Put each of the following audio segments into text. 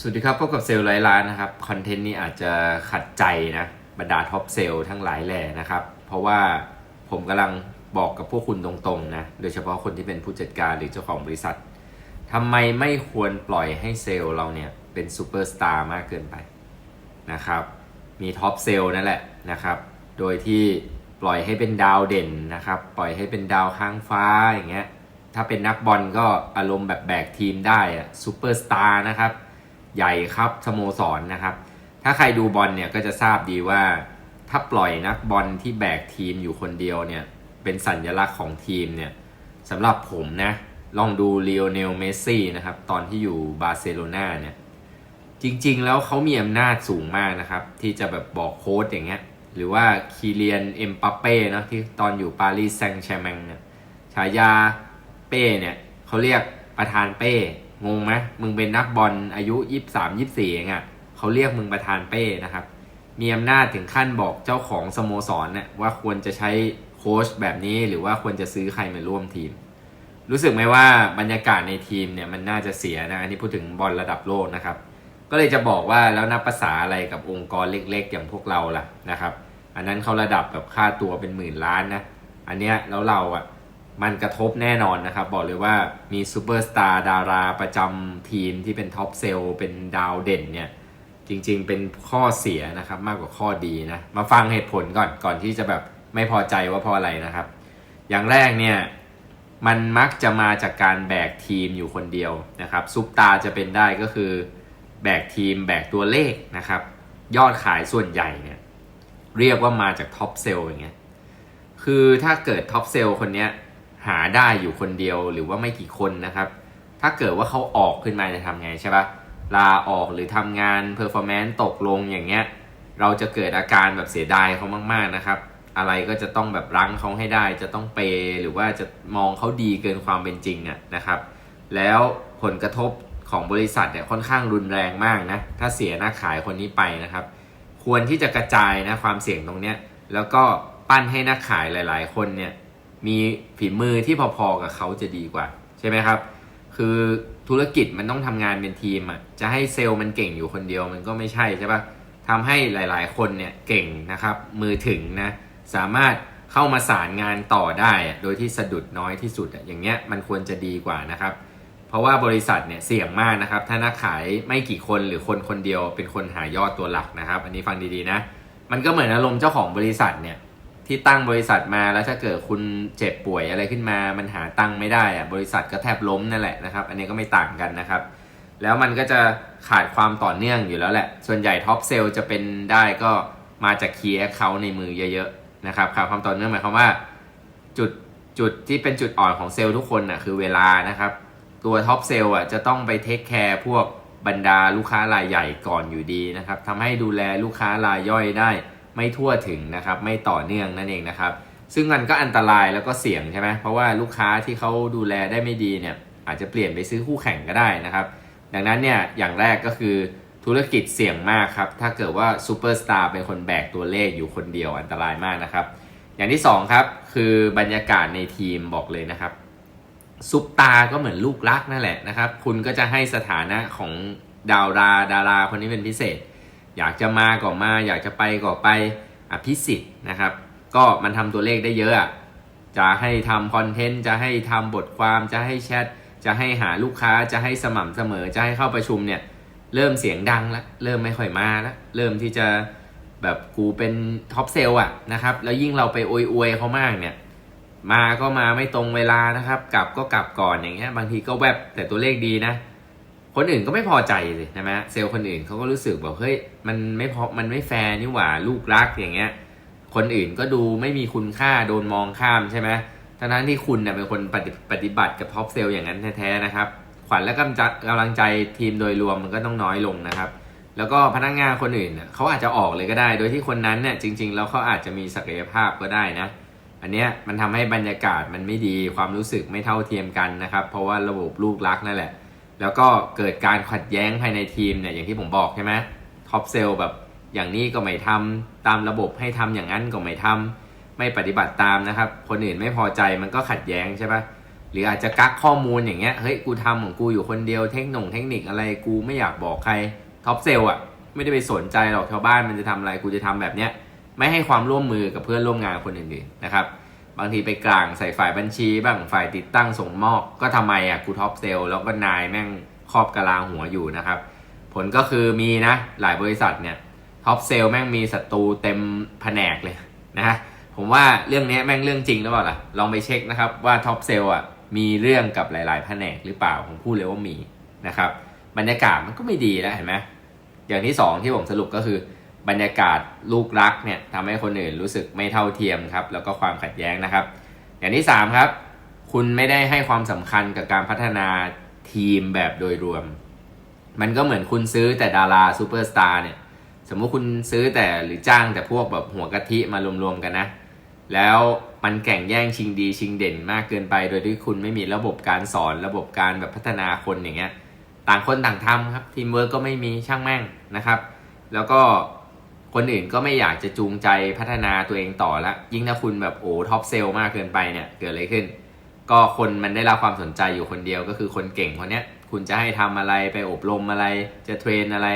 สวัสดีครับพบกับเซลล์ไร้ล้านนะครับ คอนเทนต์นี้อาจจะขัดใจนะบรรดาท็อปเซลล์ทั้งหลายแหล่นะครับ เพราะว่าผมกำลังบอกกับพวกคุณตรงๆนะ โดยเฉพาะคนที่เป็นผู้จัดการหรือเจ้าของบริษัททำไมไม่ควรปล่อยให้เซลล์เราเนี่ยเป็นซูเปอร์สตาร์มากเกินไปนะครับ มีท็อปเซลล์นั่นแหละนะครับ โดยที่ปล่อยให้เป็นดาวเด่นนะครับ ปล่อยให้เป็นดาวค้างฟ้าอย่างเงี้ย ถ้าเป็นนักบอลก็อารมณ์แบบแบกทีมได้อะซูเปอร์สตาร์นะครับ ใหญ่ครับสโมสรนนะครับ ถ้าใครดูบอลเนี่ยก็จะทราบดีว่า ถ้าปล่อยนักบอลที่แบกทีมอยู่คนเดียวเนี่ยเป็นสัญลักษณ์ของทีมเนี่ยสำหรับผมนะลองดูเลโอเนลเมสซี่นะครับตอนที่อยู่บาร์เซโลนาเนี่ยจริงๆ แล้วเขามีอำนาจสูงมากนะครับ ที่จะแบบบอกโค้ดอย่างเงี้ยหรือว่าคีเลียนเอ็มปัปเป้เนาะที่ตอนอยู่ปารีสแซงต์แชร์แมงเนี่ยฉายาเป้เนี่ยเขาเรียกประธานเป้ งงไหมมึงเป็นนักบอลอายุยี่สามยี่สี่เองอะ่ะเขาเรียกมึงประธานเป้นะครับ มีอำนาจถึงขั้นบอกเจ้าของสโมสรเนี่ยว่าควรจะใช้โค้ชแบบนี้หรือว่าควรจะซื้อใครมาร่วมทีม รู้สึกไหมว่าบรรยากาศในทีมเนี่ยมันน่าจะเสียนะอันนี้พูดถึงบอลระดับโลกนะครับ ก็เลยจะบอกว่าแล้วนับภาษาอะไรกับองค์กรเล็กๆ อย่างพวกเราล่ะนะครับ อันนั้นเขาระดับแบบค่าตัวเป็นหมื่นล้านนะอันเนี้ยแล้วเราอะ มันกระทบแน่นอนนะครับ บอกเลยว่ามีซูเปอร์สตาร์ดาราประจำทีมที่เป็นท็อปเซลเป็นดาวเด่นเนี่ยจริง ๆ เป็นข้อเสียนะครับมากกว่าข้อดีนะ มาฟังเหตุผลก่อนก่อนที่จะแบบไม่พอใจว่าเพราะอะไรนะครับ อย่างแรกเนี่ยมันมักจะมาจากการแบกทีมอยู่คนเดียวนะครับซุปตาจะเป็นได้ก็คือแบกทีมแบกตัวเลขนะครับ ยอดขายส่วนใหญ่เนี่ยเรียกว่ามาจากท็อปเซลล์อย่างเงี้ยคือถ้าเกิดท็อปเซลล์คนเนี้ย หาได้อยู่คนเดียวหรือว่าไม่กี่คนนะครับ ถ้าเกิดว่าเขาออกขึ้นมาจะทำไงใช่ปะลาออกหรือทำงานเพอร์ฟอร์แมนซ์ตกลงอย่างเงี้ย เราจะเกิดอาการแบบเสียดายเขามาก ๆนะครับ อะไรก็จะต้องแบบรั้งเขาให้ได้ จะต้องเปย์หรือว่าจะมองเขาดีเกินความเป็นจริงอะนะครับ แล้วผลกระทบของบริษัทเนี่ยค่อนข้างรุนแรงมากนะ ถ้าเสียหน้าขายคนนี้ไปนะครับ ควรที่จะกระจายนะความเสี่ยงตรงเนี้ย แล้วก็ปั้นให้หนักขายหลาย ๆ คนเนี่ย มีฝีมือที่พอๆกับเขาจะดีกว่า ใช่ไหมครับ คือธุรกิจมันต้องทำงานเป็นทีมอะจะให้เซลล์มันเก่งอยู่คนเดียวมันก็ไม่ใช่ใช่ปะทำให้หลายๆ คนเนี่ยเก่งนะครับ มือถึงนะสามารถเข้ามาสารงานต่อได้โดยที่สะดุดน้อยที่สุดอะอย่างเงี้ยมันควรจะดีกว่านะครับ เพราะว่าบริษัทเนี่ยเสี่ยงมากนะครับ ถ้านักขายไม่กี่คนหรือคนคนเดียวเป็นคนหายอดตัวหลักนะครับ อันนี้ฟังดีๆนะ มันก็เหมือนอารมณ์เจ้าของบริษัทเนี่ย ที่ตั้งบริษัทมาแล้วถ้าเกิดคุณเจ็บป่วยอะไรขึ้นมา มันหาตังค์ไม่ได้อะบริษัทก็แทบล้มนั่นแหละนะครับ อันนี้ก็ไม่ต่างกันนะครับ แล้วมันก็จะขาดความต่อเนื่องอยู่แล้วแหละ ส่วนใหญ่ท็อปเซลล์จะเป็นได้ก็มาจากคีย์แอคเคาท์ในมือเยอะๆนะครับขาดความต่อเนื่องหมายความว่าจุดจุดที่เป็นจุดอ่อนของเซลล์ทุกคนน่ะคือเวลานะครับ ตัวท็อปเซลล์อะจะต้องไปเทคแคร์พวกบรรดาลูกค้ารายใหญ่ก่อนอยู่ดีนะครับทำให้ดูแลลูกค้ารายย่อยได้ ไม่ทั่วถึงนะครับ ไม่ต่อเนื่องนั่นเองนะครับ ซึ่งมันก็อันตรายแล้วก็เสี่ยงใช่ไหมเพราะว่าลูกค้าที่เขาดูแลได้ไม่ดีเนี่ยอาจจะเปลี่ยนไปซื้อคู่แข่งก็ได้นะครับ ดังนั้นเนี่ยอย่างแรกก็คือธุรกิจเสี่ยงมากครับ ถ้าเกิดว่าซูเปอร์สตาร์เป็นคนแบกตัวเลขอยู่คนเดียวอันตรายมากนะครับ อย่างที่สองครับคือบรรยากาศในทีมบอกเลยนะครับซุปตาก็เหมือนลูกรักนั่นแหละนะครับ คุณก็จะให้สถานะของดาวราดาราคนนี้เป็นพิเศษ อยากจะมาก็มา อยากจะไปก็ไปอภิสิทธิ์นะครับ ก็มันทำตัวเลขได้เยอะ จะให้ทำคอนเทนต์จะให้ทำบทความจะให้แชทจะให้หาลูกค้าจะให้สม่ำเสมอจะให้เข้าประชุมเนี่ยเริ่มเสียงดังแล้วเริ่มไม่ค่อยมาแล้วเริ่มที่จะแบบกูเป็นท็อปเซล์อะนะครับ แล้วยิ่งเราไปอวยอวยๆเขามากเนี่ย มาก็มาไม่ตรงเวลานะครับ กลับก็กลับก่อนอย่างเงี้ย บางทีก็แวบแต่ตัวเลขดีนะ คนอื่นก็ไม่พอใจเลยใช่ไหมเซลล์คนอื่นเขาก็รู้สึกแบบเฮ้ยมันไม่พอมันไม่แฟร์นี่หว่าลูกรักอย่างเงี้ย คนอื่นก็ดูไม่มีคุณค่าโดนมองข้ามใช่ไหมทั้งนั้นที่คุณเนี่ยเป็นคนปฏิปฏิบัติกับท็อปเซลล์อย่างนั้นแท้ๆนะครับ ขวัญและกำจัดกำลังใจทีมโดยรวมมันก็ต้องน้อยลงนะครับ แล้วก็พนักงานคนอื่นเขาอาจจะออกเลยก็ได้ โดยที่คนนั้นเนี่ยจริง ๆ แล้วเขาอาจจะมีศักยภาพก็ได้นะ อันเนี้ยมันทำให้บรรยากาศมันไม่ดีความรู้สึกไม่เท่าเทียมกันนะครับ เพราะว่าระบบลูกรักนั่นแหละ แล้วก็เกิดการขัดแย้งภายในทีมเนี่ยอย่างที่ผมบอกใช่ไหมท็อปเซลแบบอย่างนี้ก็ไม่ทำตามระบบให้ทำอย่างนั้นก็ไม่ทำไม่ปฏิบัติตามนะครับ คนอื่นไม่พอใจมันก็ขัดแย้งใช่ปะหรืออาจจะกักข้อมูลอย่างเงี้ยเฮ้ยกูทำของกูอยู่คนเดียวเทคนงเทคนิคอะไรกูไม่อยากบอกใครท็อปเซลอะไม่ได้ไปสนใจหรอกชาวบ้านมันจะทำอะไรกูจะทำแบบเนี้ยไม่ให้ความร่วมมือกับเพื่อนร่วมงานคนอื่นๆนะครับ บางทีไปกลางใส่ฝ่ายบัญชีบ้างฝ่ายติดตั้งส่งมอบก็ทำไมอะกูท็อปเซลแล้วก็นายแม่งครอบกะลาหัวอยู่นะครับ ผลก็คือมีนะหลายบริษัทเนี่ยท็อปเซลแม่งมีศัตรูเต็มแผนกเลยนะฮะผมว่าเรื่องนี้แม่งเรื่องจริงหรือเปล่าล่ะลองไปเช็คนะครับว่าท็อปเซลอะมีเรื่องกับหลาย ๆ แผนกหรือเปล่าผมพูดเลยว่ามีนะครับบรรยากาศมันก็ไม่ดีแล้วเห็นไหมอย่างที่สองที่ผมสรุปก็คือ บรรยากาศลูกรักเนี่ยทำให้คนอื่นรู้สึกไม่เท่าเทียมครับ แล้วก็ความขัดแย้งนะครับ อย่างที่สามครับ คุณไม่ได้ให้ความสำคัญกับการพัฒนาทีมแบบโดยรวม มันก็เหมือนคุณซื้อแต่ดาราซูเปอร์สตาร์เนี่ยสมมุติคุณซื้อแต่หรือจ้างแต่พวกแบบหัวกะทิมารวมๆกันนะ แล้วมันแข่งแย่งชิงดีชิงเด่นมากเกินไป โดยที่คุณไม่มีระบบการสอนระบบการแบบพัฒนาคนอย่างเงี้ยต่างคนต่างทำครับทีมเวิร์กก็ไม่มีช่างแม่งนะครับ แล้วก็ คนอื่นก็ไม่อยากจะจูงใจพัฒนาตัวเองต่อละยิ่งถ้าคุณแบบโอ้ท็อปเซลมากเกินไปเนี่ยเกิดอะไรขึ้น ก็คนมันได้รับความสนใจอยู่คนเดียวก็คือคนเก่งคนเนี้ยคุณจะให้ทำอะไรไปอบรมอะไร จะเทรนอะไร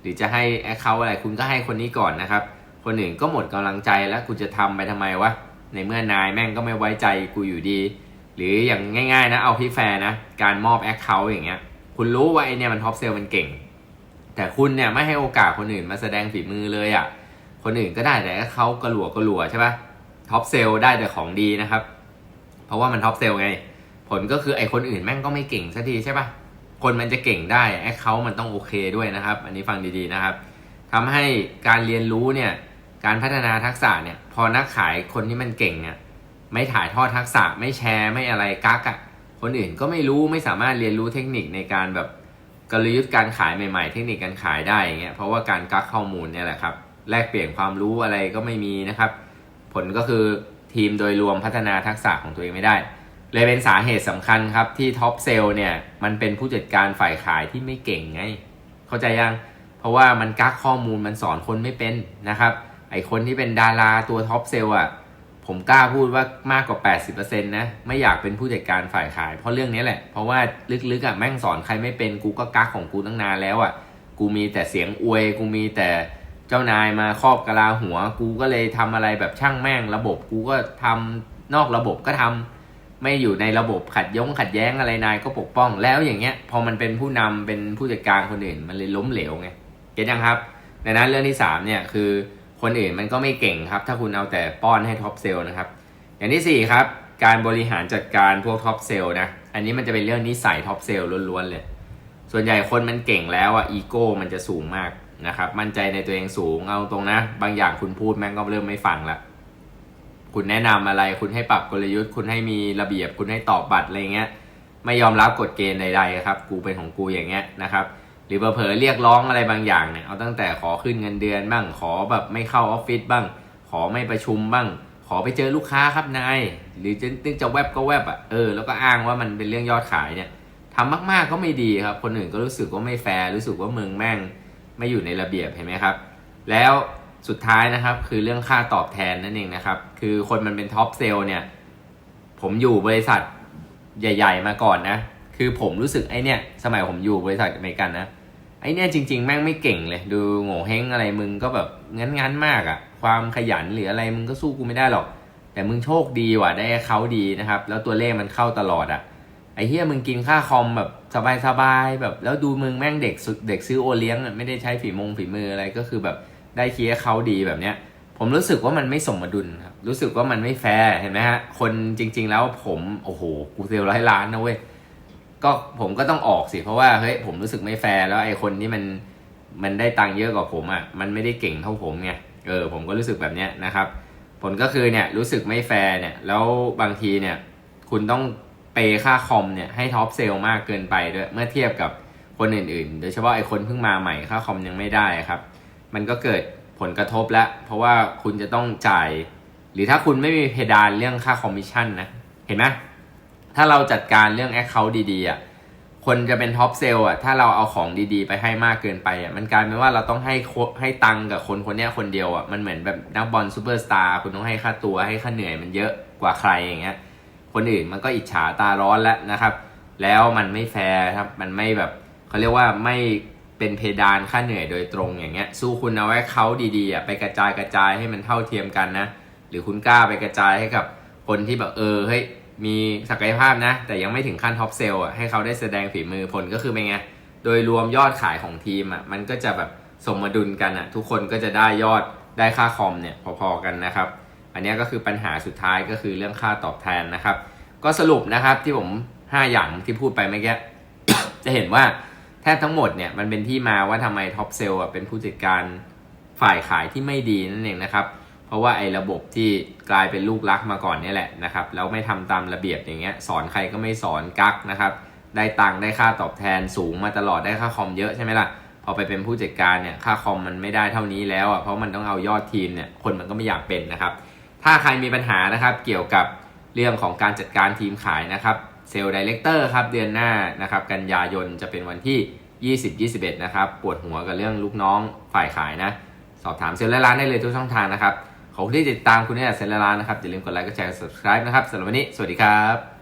หรือจะให้แอคเคาท์อะไร คุณก็ให้คนนี้ก่อนนะครับ คนอื่นก็หมดกำลังใจแล้วคุณจะทำไปทำไมวะในเมื่อนายแม่งก็ไม่ไว้ใจกูอยู่ดี หรืออย่างง่าย ๆ นะเอาพี่แฟร์นะการมอบแอคเคาท์อย่างเงี้ยคุณรู้ว่าไอเนี่ยมันท็อปเซลมันเก่ง แต่คุณเนี่ยไม่ให้โอกาสคนอื่นมาแสดงฝีมือเลยอะ่ะ คนอื่นก็ได้แต่เขากระหลัวกระหลัวใช่ปะท็อปเซลได้แต่ของดีนะครับ เพราะว่ามันท็อปเซลไง ผลก็คือไอคนอื่นแม่งก็ไม่เก่งสักทีใช่ปะคนมันจะเก่งได้แอคเคามันต้องโอเคด้วยนะครับ อันนี้ฟังดีๆนะครับทำให้การเรียนรู้เนี่ย การพัฒนาทักษะเนี่ย พอนักขายคนที่มันเก่งเนี่ยไม่ถ่ายทอดทักษะไม่แชร์ไม่อะไรกักอะ่ะคนอื่นก็ไม่รู้ไม่สามารถเรียนรู้เทคนิคในการแบบ กลยุทธ์การขายใหม่ๆ เทคนิคการขายได้อย่างเงี้ยเพราะว่าการกักข้อมูลเนี่ยแหละครับแลกเปลี่ยนความรู้อะไรก็ไม่มีนะครับ ผลก็คือทีมโดยรวมพัฒนาทักษะของตัวเองไม่ได้ เลยเป็นสาเหตุสำคัญครับที่ท็อปเซลเนี่ยมันเป็นผู้จัดการฝ่ายขายที่ไม่เก่งไง เข้าใจยัง เพราะว่ามันกักข้อมูลมันสอนคนไม่เป็นนะครับไอคนที่เป็นดาราตัวท็อปเซลอะ ผมกล้าพูดว่ามากกว่า 80%นะไม่อยากเป็นผู้จัดการฝ่ายขาย เพราะเรื่องนี้แหละ เพราะว่าลึกๆอะแม่งสอนใครไม่เป็นกูก็กักของกูตั้งนานแล้วอะกูมีแต่เสียงอวย กูมีแต่เจ้านายมาครอบกะลาหัว กูก็เลยทำอะไรแบบช่างแม่งระบบ กูก็ทำนอกระบบก็ทำไม่อยู่ในระบบขัดย้งขัดแย้งอะไรนายก็ปกป้องแล้วอย่างเงี้ย พอมันเป็นผู้นำเป็นผู้จัดการคนอื่น มันเลยล้มเหลวไงเก็ตยังครับดังนั้นเรื่องที่สามเนี่ยคือ คนอื่นมันก็ไม่เก่งครับ ถ้าคุณเอาแต่ป้อนให้ท็อปเซลล์นะครับ อย่างที่สี่ครับการบริหารจัดการพวกท็อปเซลล์นะ อันนี้มันจะเป็นเรื่องนิสัยท็อปเซลล์ล้วนๆเลย ส่วนใหญ่คนมันเก่งแล้วอะอีโก้มันจะสูงมากนะครับ มั่นใจในตัวเองสูงเอาตรงนะ บางอย่างคุณพูดแม่งก็เริ่มไม่ฟังละคุณแนะนำอะไรคุณให้ปรับกลยุทธ์ คุณให้มีระเบียบคุณให้ตอบบัตรอะไรเงี้ย ไม่ยอมรับกฎเกณฑ์ใดๆครับ กูเป็นของกูอย่างเงี้ยนะครับ หรือเผลอเรียกร้องอะไรบางอย่างเนี่ยเอาตั้งแต่ขอขึ้นเงินเดือนบ้างขอแบบไม่เข้าออฟฟิศบ้าง ขอไม่ประชุมบ้าง ขอไปเจอลูกค้าครับนาย หรือจะนึกจะแวบก็แวบอะเออแล้วก็อ้างว่ามันเป็นเรื่องยอดขายเนี่ยทำมากๆก็ไม่ดีครับ คนอื่นก็รู้สึกว่าไม่แฟร์รู้สึกว่ามึงแม่งไม่อยู่ในระเบียบเห็นไหมครับ แล้วสุดท้ายนะครับคือเรื่องค่าตอบแทนนั่นเองนะครับ คือคนมันเป็นท็อปเซลเนี่ย ผมอยู่บริษัทใหญ่ ๆ มาก่อนนะ คือผมรู้สึกไอเนี่ย สมัยผมอยู่บริษัทอเมริกันนะไอเนี่ยจริง ๆ แม่งไม่เก่งเลย ดูโง่เฮงอะไรมึงก็แบบงั้นๆมากอะความขยันหรืออะไรมึงก็สู้กูไม่ได้หรอก แต่มึงโชคดีว่ะได้เขาดีนะครับ แล้วตัวเลขมันเข้าตลอดอะไอเฮียมึงกินค่าคอมแบบสบายๆแบบ แล้วดูมึงแม่งเด็กสุดเด็กซื้อโอเลี้ยงอะไม่ได้ใช้ฝีมงฝีมืออะไรก็คือแบบได้เคียร์เขาดีแบบเนี้ย ผมรู้สึกว่ามันไม่สมดุลครับรู้สึกว่ามันไม่แฟร์เห็นไหมฮะคนจริง ๆ แล้วผมโอ้โหกูเซลร้อยล้านนะเว้ย ก็ผมก็ต้องออกสิ เพราะว่าเฮ้ยผมรู้สึกไม่แฟร์แล้วไอ้คนที่มันมันได้ตังค์เยอะกว่าผมอะ่ะมันไม่ได้เก่งเท่าผมไงเออผมก็รู้สึกแบบเนี้ยนะครับ ผลก็คือเนี่ยรู้สึกไม่แฟร์เนี่ยแล้วบางทีเนี่ยคุณต้องเปย์ค่าคอมเนี่ยให้ท็อปเซลมากเกินไปด้วยเมื่อเทียบกับคนอื่นๆ โดยเฉพาะไอ้คนเพิ่งมาใหม่ค่าคอมยังไม่ได้ครับ มันก็เกิดผลกระทบแล้ว เพราะว่าคุณจะต้องจ่าย หรือถ้าคุณไม่มีเพดานเรื่องค่าคอมมิชชั่นนะ เห็นไหม ถ้าเราจัดการเรื่องแอคเคาท์ดีๆอะคนจะเป็นท็อปเซลล์อะถ้าเราเอาของดีๆ ไปให้มากเกินไปอะมันกลายเป็นว่าเราต้องให้ให้ตังกับคนคนนี้คนเดียวอะมันเหมือนแบบนักบอลซูเปอร์สตาร์คุณต้องให้ค่าตัวให้ค่าเหนื่อยมันเยอะกว่าใครอย่างเงี้ยคนอื่นมันก็อิจฉาตาร้อนแล้วนะครับ แล้วมันไม่แฟร์ครับมันไม่แบบเขาเรียกว่าไม่เป็นเพดานค่าเหนื่อยโดยตรงอย่างเงี้ยสู้คุณเอาไว้เขาดีๆอะไปกระจายกระจายให้มันเท่าเทียมกันนะ หรือคุณกล้าไปกระจายให้กับคนที่แบบเออเฮ้ย มีศักยภาพนะ แต่ยังไม่ถึงขั้นท็อปเซลอะให้เขาได้แสดงฝีมือผลก็คือเป็นไง โดยรวมยอดขายของทีมอะมันก็จะแบบสมดุลกันอะทุกคนก็จะได้ยอดได้ค่าคอมเนี่ยพอๆกันนะครับ อันนี้ก็คือปัญหาสุดท้ายก็คือเรื่องค่าตอบแทนนะครับ ก็สรุปนะครับที่ผม 5 อย่างที่พูดไปเมื่อกี้จะเห็นว่าแทบทั้งหมดเนี่ยมันเป็นที่มาว่าทำไมท็อปเซลล์เป็นผู้จัดการฝ่ายขายที่ไม่ดีนั่นเองนะครับ ราะว่าไอ้ระบบที่กลายเป็นลูกรักมาก่อนนี่แหละนะครับแล้วไม่ทำตามระเบียบอย่างเงี้ยสอนใครก็ไม่สอนกักนะครับ ได้ตังค์ได้ค่าตอบแทนสูงมาตลอดได้ค่าคอมเยอะใช่ไหมล่ะพอไปเป็นผู้จัดการเนี่ยค่าคอมมันไม่ได้เท่านี้แล้วอะเพราะมันต้องเอายอดทีมเนี่ยคนมันก็ไม่อยากเป็นนะครับ ถ้าใครมีปัญหานะครับเกี่ยวกับเรื่องของการจัดการทีมขายนะครับเซลล์ดีเลกเตอร์ครับเดือนหน้านะครับกันยายนจะเป็นวันที่ 20-21 นะครับปวดหัวกับเรื่องลูกน้องฝ่ายขายนะ สอบถามเซลล์และร้านได้เลยทุกช่องทางนะครับ ขอบคุณที่ติดตามคุณเนี่ยเซนลละร้านนะครับอย่าลืมกดไลค์กดแชร์กด subscribe นะครับสำหรับวันนี้สวัสดีครับ